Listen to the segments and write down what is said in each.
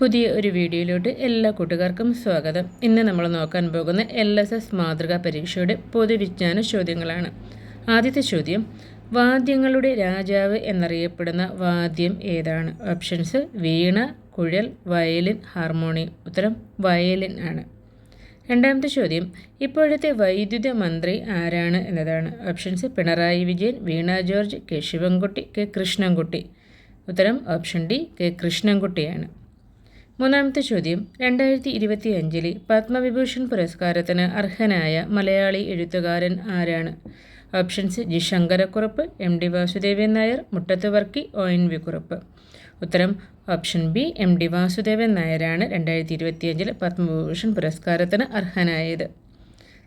പുതിയ ഒരു വീഡിയോയിലോട്ട് എല്ലാ കൂട്ടുകാർക്കും സ്വാഗതം. ഇന്ന് നമ്മൾ നോക്കാൻ പോകുന്ന എൽ എസ് എസ് മാതൃകാ പരീക്ഷയുടെ പൊതുവിജ്ഞാന ചോദ്യങ്ങളാണ്. ആദ്യത്തെ ചോദ്യം വാദ്യങ്ങളുടെ രാജാവ് എന്നറിയപ്പെടുന്ന വാദ്യം ഏതാണ്? ഓപ്ഷൻസ് വീണ കുഴൽ വയലിൻ ഹാർമോണിയം ഉത്തരം വയലിൻ ആണ്. രണ്ടാമത്തെ ചോദ്യം ഇപ്പോഴത്തെ വൈദ്യുത മന്ത്രി ആരാണ് എന്നതാണ്. Options Pinarayi Vijayan Veena George K Sivankutty K Krishnankutty. ഉത്തരം ഓപ്ഷൻ ഡി കെ കൃഷ്ണൻകുട്ടിയാണ്. മൂന്നാമത്തെ ചോദ്യം. രണ്ടായിരത്തി ഇരുപത്തി അഞ്ചിലെ പത്മവിഭൂഷൺ പുരസ്കാരത്തിന് അർഹനായ മലയാളി എഴുത്തുകാരൻ ആരാണ്? Options G. Sankara Kurup M. D. Vasudevan Nair Muttathu Varkey O. N. V Kurup ഉത്തരം option B M. D. Vasudevan നായരാണ് രണ്ടായിരത്തി ഇരുപത്തിയഞ്ചിൽ പത്മഭൂഷൺ പുരസ്കാരത്തിന് അർഹനായത്.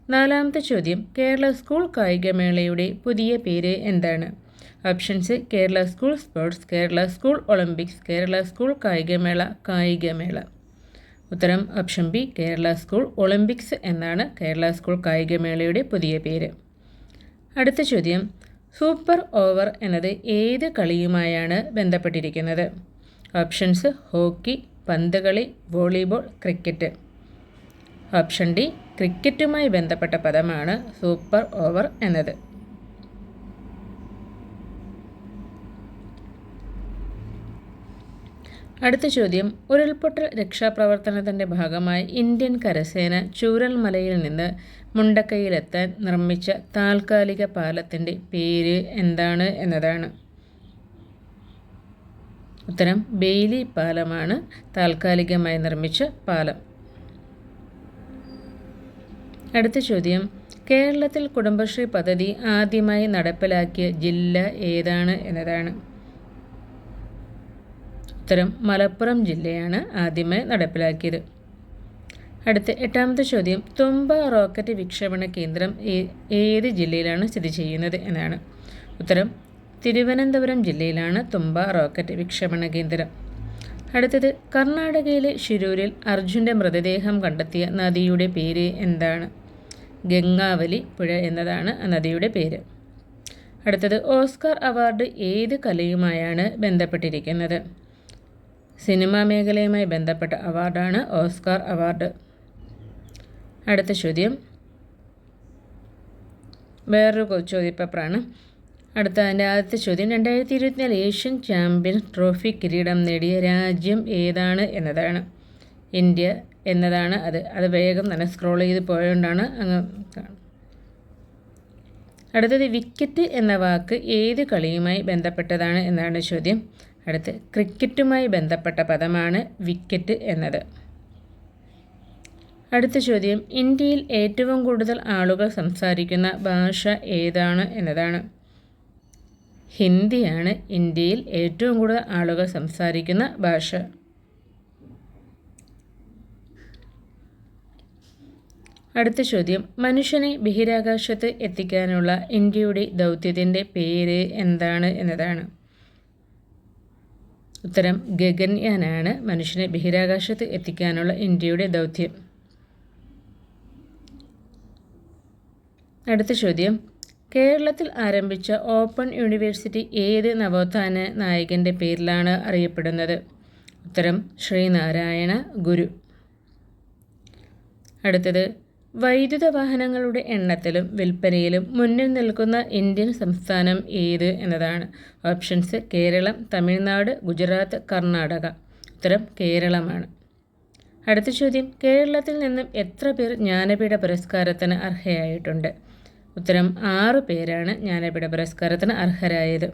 നാലാമത്തെ ചോദ്യം. കേരള സ്കൂൾ കായികമേളയുടെ പുതിയ പേര് എന്താണ്? Options Kerala school sports Kerala school Olympics Kerala school കായികമേള കായികമേള. ഉത്തരം option B Kerala school Olympics എന്നാണ് കേരള സ്കൂൾ കായികമേളയുടെ പുതിയ പേര്. അടുത്ത ചോദ്യം സൂപ്പർ ഓവർ എന്നത് ഏത് കളിയുമായാണ് ബന്ധപ്പെട്ടിരിക്കുന്നത്? ഓപ്ഷൻസ് ഹോക്കി പന്തുകളി വോളിബോൾ ക്രിക്കറ്റ്. ഓപ്ഷൻ ഡി ക്രിക്കറ്റുമായി ബന്ധപ്പെട്ട പദമാണ് സൂപ്പർ ഓവർ എന്നത്. അടുത്ത ചോദ്യം. ഉരുൾപൊട്ടൽ രക്ഷാപ്രവർത്തനത്തിന്റെ ഭാഗമായി ഇന്ത്യൻ കരസേന ചൂരൽമലയിൽ നിന്ന് മുണ്ടക്കൈയിലെത്താൻ നിർമ്മിച്ച താൽക്കാലിക പാലത്തിന്റെ പേര് എന്താണ് എന്നതാണ്. ഉത്തരം ബെയിലി പാലമാണ് താൽക്കാലികമായി നിർമ്മിച്ച പാലം. അടുത്ത ചോദ്യം. കേരളത്തിൽ കുടുംബശ്രീ പദ്ധതി ആദ്യമായി നടപ്പിലാക്കിയ ജില്ല ഏതാണ് എന്നതാണ്. ഉത്തരം മലപ്പുറം ജില്ലയാണ് ആദ്യമായി നടപ്പിലാക്കിയത്. അടുത്ത എട്ടാമത്തെ ചോദ്യം തുമ്പ റോക്കറ്റ് വിക്ഷേപണ കേന്ദ്രം ഏത് ജില്ലയിലാണ് സ്ഥിതി ചെയ്യുന്നത് എന്നാണ്. ഉത്തരം തിരുവനന്തപുരം ജില്ലയിലാണ് തുമ്പ റോക്കറ്റ് വിക്ഷേപണ കേന്ദ്രം. അടുത്തത് കർണാടകയിലെ ഷിരൂരിൽ അർജുന്റെ മൃതദേഹം കണ്ടെത്തിയ നദിയുടെ പേര് എന്താണ്? ഗംഗാവലി പുഴ എന്നതാണ് നദിയുടെ പേര്. അടുത്തത് ഓസ്കാർ അവാർഡ് ഏത് കലയുമായാണ് ബന്ധപ്പെട്ടിരിക്കുന്നത്? സിനിമാ മേഖലയുമായി ബന്ധപ്പെട്ട അവാർഡാണ് ഓസ്കാർ അവാർഡ്. അടുത്ത ചോദ്യം. വേറൊരു ചോദ്യപേപ്പറാണ്. അടുത്ത അതിന്റെ ആദ്യത്തെ ചോദ്യം. രണ്ടായിരത്തി ഇരുപത്തിനാല് ഏഷ്യൻ ചാമ്പ്യൻ ട്രോഫി കിരീടം നേടിയ രാജ്യം ഏതാണ് എന്നതാണ്. ഇന്ത്യ എന്നതാണ് അത്. അത് വേഗം തന്നെ സ്ക്രോൾ ചെയ്ത് പോയതുകൊണ്ടാണ് അങ്ങ് അടുത്തത് വിക്കറ്റ് എന്ന വാക്ക് ഏത് കളിയുമായി ബന്ധപ്പെട്ടതാണ് എന്നാണ് ചോദ്യം. അടുത്ത് ക്രിക്കറ്റുമായി ബന്ധപ്പെട്ട പദമാണ് വിക്കറ്റ് എന്നത്. അടുത്ത ചോദ്യം ഇന്ത്യയിൽ ഏറ്റവും കൂടുതൽ ആളുകൾ സംസാരിക്കുന്ന ഭാഷ ഏതാണ് എന്നതാണ്. ഹിന്ദിയാണ് ഇന്ത്യയിൽ ഏറ്റവും കൂടുതൽ ആളുകൾ സംസാരിക്കുന്ന ഭാഷ. അടുത്ത ചോദ്യം മനുഷ്യനെ ബഹിരാകാശത്ത് എത്തിക്കാനുള്ള ഇന്ത്യയുടെ ദൗത്യത്തിന്റെ പേര് എന്താണ് എന്നതാണ്. ഉത്തരം ഗഗൻയാനാണ് മനുഷ്യനെ ബഹിരാകാശത്ത് എത്തിക്കാനുള്ള ഇന്ത്യയുടെ ദൗത്യം. അടുത്ത ചോദ്യം. കേരളത്തിൽ ആരംഭിച്ച ഓപ്പൺ യൂണിവേഴ്സിറ്റി ഏത് നവോത്ഥാന നായകന്റെ പേരിലാണ് അറിയപ്പെടുന്നത്? ഉത്തരം ശ്രീനാരായണ ഗുരു. അടുത്തത് വൈദ്യുത വാഹനങ്ങളുടെ എണ്ണത്തിലും വിൽപ്പനയിലും മുന്നിൽ നിൽക്കുന്ന ഇന്ത്യൻ സംസ്ഥാനം ഏത് എന്നതാണ്? ഓപ്ഷൻസ് കേരളം തമിഴ്നാട് ഗുജറാത്ത് കർണാടക. ഉത്തരം കേരളമാണ്. അടുത്ത ചോദ്യം കേരളത്തിൽ നിന്നും എത്ര പേർ ജ്ഞാനപീഠ പുരസ്കാരത്തിന് അർഹയായിട്ടുണ്ട് ഉത്തരം ആറ് പേരാണ് ജ്ഞാനപീഠ പുരസ്കാരത്തിന് അർഹരായത്.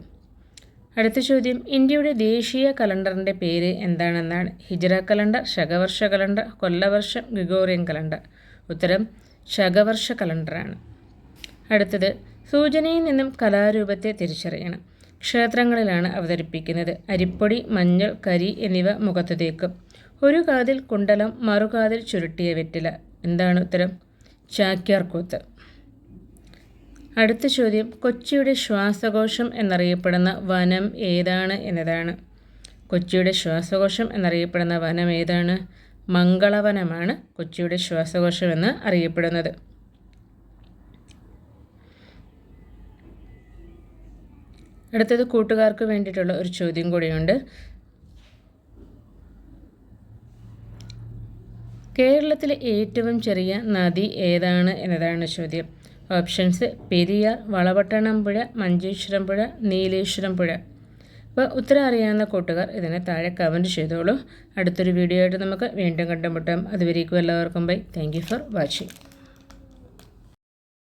അടുത്ത ചോദ്യം ഇന്ത്യയുടെ ദേശീയ കലണ്ടറിന്റെ പേര് എന്താണെന്നാണ്? ഹിജറ കലണ്ടർ ശകവർഷ കലണ്ടർ കൊല്ലവർഷം ഗ്രിഗോറിയൻ കലണ്ടർ. ഉത്തരം ശകവർഷ കലണ്ടറാണ്. അടുത്തത് സൂചനയിൽ നിന്നും കലാരൂപത്തെ തിരിച്ചറിയണം. ക്ഷേത്രങ്ങളിലാണ് അവതരിപ്പിക്കുന്നത്. അരിപ്പൊടി മഞ്ഞൾ കരി എന്നിവ മുഖത്ത് തേക്കും ഒരു കാതിൽ കുണ്ടലം മറുകാതിൽ ചുരുട്ടിയ വെറ്റില. എന്താണ് ഉത്തരം? ചാക്യാർകൂത്ത് അടുത്ത ചോദ്യം കൊച്ചിയുടെ ശ്വാസകോശം എന്നറിയപ്പെടുന്ന വനം ഏതാണ് എന്നതാണ്. കൊച്ചിയുടെ ശ്വാസകോശം എന്നറിയപ്പെടുന്ന വനം ഏതാണ്? മംഗളവനമാണ് കൊച്ചിയുടെ ശ്വാസകോശമെന്ന് അറിയപ്പെടുന്നത്. അടുത്തത് കൂട്ടുകാർക്ക് വേണ്ടിയിട്ടുള്ള ഒരു ചോദ്യം കൂടിയുണ്ട്. കേരളത്തിലെ ഏറ്റവും ചെറിയ നദി ഏതാണ് എന്നതാണ് ചോദ്യം. ഓപ്ഷൻസ് പെരിയാർ വളവട്ടണം പുഴ മഞ്ചേശ്വരം പുഴ നീലേശ്വരം പുഴ. അപ്പോൾ ഉത്തരം അറിയാവുന്ന കൂട്ടുകാർ ഇതിനെ താഴെ കമന്റ് ചെയ്തോളൂ. അടുത്തൊരു വീഡിയോ ആയിട്ട് നമുക്ക് വീണ്ടും കണ്ടുമുട്ടാം. അതുവരേക്കും എല്ലാവർക്കും ബൈ താങ്ക് ഫോർ വാച്ചിങ്